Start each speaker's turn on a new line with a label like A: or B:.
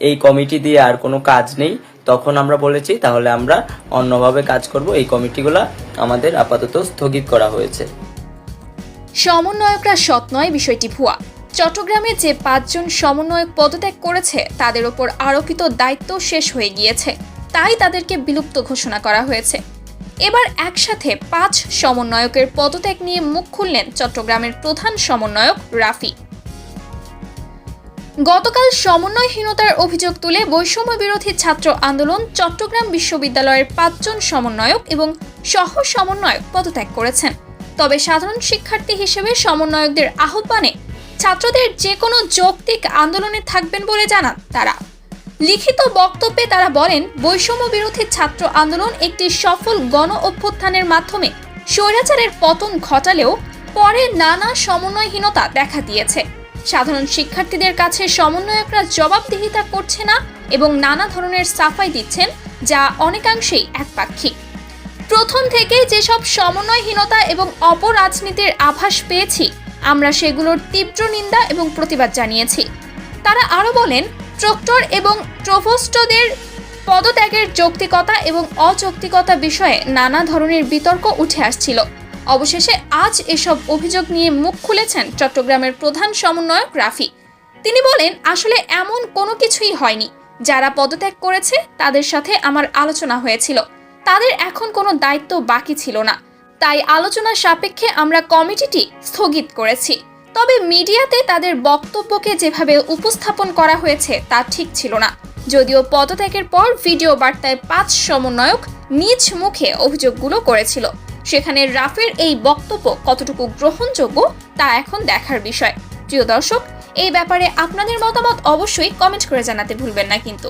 A: এই কমিটি দিয়ে আর কোনো কাজ নেই, তখন আমরা বলেছি, তাহলে আমরা অন্যভাবে কাজ করব। এই কমিটিগুলো আমাদের আপাতত স্থগিত করা হয়েছে।
B: সমন্বয়করা সৎ নয় বিষয়টি ভুয়া। চট্টগ্রামে যে পাঁচজন সমন্বয়ক পদত্যাগ করেছে, তাদের ওপর আরোপিত দায়িত্ব শেষ হয়ে গিয়েছে। তাই তাদেরকে বিলুপ্ত ঘোষণা করা হয়েছে। এবার একসাথে পাঁচ সমন্বয়কের পদত্যাগ নিয়ে মুখ খুললেন চট্টগ্রামের প্রধান সমন্বয়ক রাফি। গতকাল সমন্বয়হীনতার অভিযোগ তুলে বৈষম্য বিরোধী ছাত্র আন্দোলন চট্টগ্রাম বিশ্ববিদ্যালয়ের পাঁচজন সমন্বয়ক এবং সহ সমন্বয়ক পদত্যাগ করেছেন। তবে সাধারণ শিক্ষার্থী হিসেবে সমন্বয়কদের আহ্বানে ছাত্রদের যে কোনো যৌক্তিক আন্দোলনে থাকবেন বলে জানান তারা। লিখিত বক্তব্যে তারা বলেন বৈষম্য বিরোধী ছাত্র আন্দোলন একটি সফল গণ অভ্যুত্থানের মাধ্যমে স্বৈরাচারের পতন ঘটালেও পরে নানা সমন্বয়হীনতা দেখা দিয়েছে। সাধারণ শিক্ষার্থীদের কাছে সমন্বয়করা জবাবদিহিতা করছে না এবং নানা ধরনের সাফাই দিচ্ছেন, যা অনেকাংশেই একপাক্ষিক। প্রথম থেকেই যেসব সমন্বয়হীনতা এবং অপরাজনীতির আভাস পেয়েছি, আমরা সেগুলোর তীব্র নিন্দা এবং প্রতিবাদ জানিয়েছি। তারা আরও বলেন প্রক্টর এবং প্রভোস্টদের পদত্যাগের যৌক্তিকতা এবং অযৌক্তিকতা বিষয়ে নানা ধরনের বিতর্ক উঠে আসছিল। অবশেষে আজ এসব অভিযোগ নিয়ে মুখ খুলেছেন চট্টগ্রামের প্রধান সমন্বয়ক রাফি। তিনি বলেন, আসলে এমন কোনো কিছুই হয়নি। যারা পদত্যাগ করেছে, তাদের সাথে আমার আলোচনা হয়েছিল। তাদের এখন কোনো দায়িত্ব বাকি ছিল না। তাই আলোচনা সাপেক্ষে আমরা কমিটিটি স্থগিত করেছি। তবে মিডিয়াতে তাদের বক্তব্যকে যেভাবে উপস্থাপন করা হয়েছে, তা ঠিক ছিল না। যদিও পদত্যাগের পর ভিডিও বার্তায় পাঁচ সমন্বয়ক নিজ মুখে অভিযোগগুলো করেছিল। সেখানে রাফের এই বক্তব্য কতটুকু গ্রহণযোগ্য তা এখন দেখার বিষয়। প্রিয় দর্শক, এই ব্যাপারে আপনাদের মতামত অবশ্যই কমেন্ট করে জানাতে ভুলবেন না কিন্তু।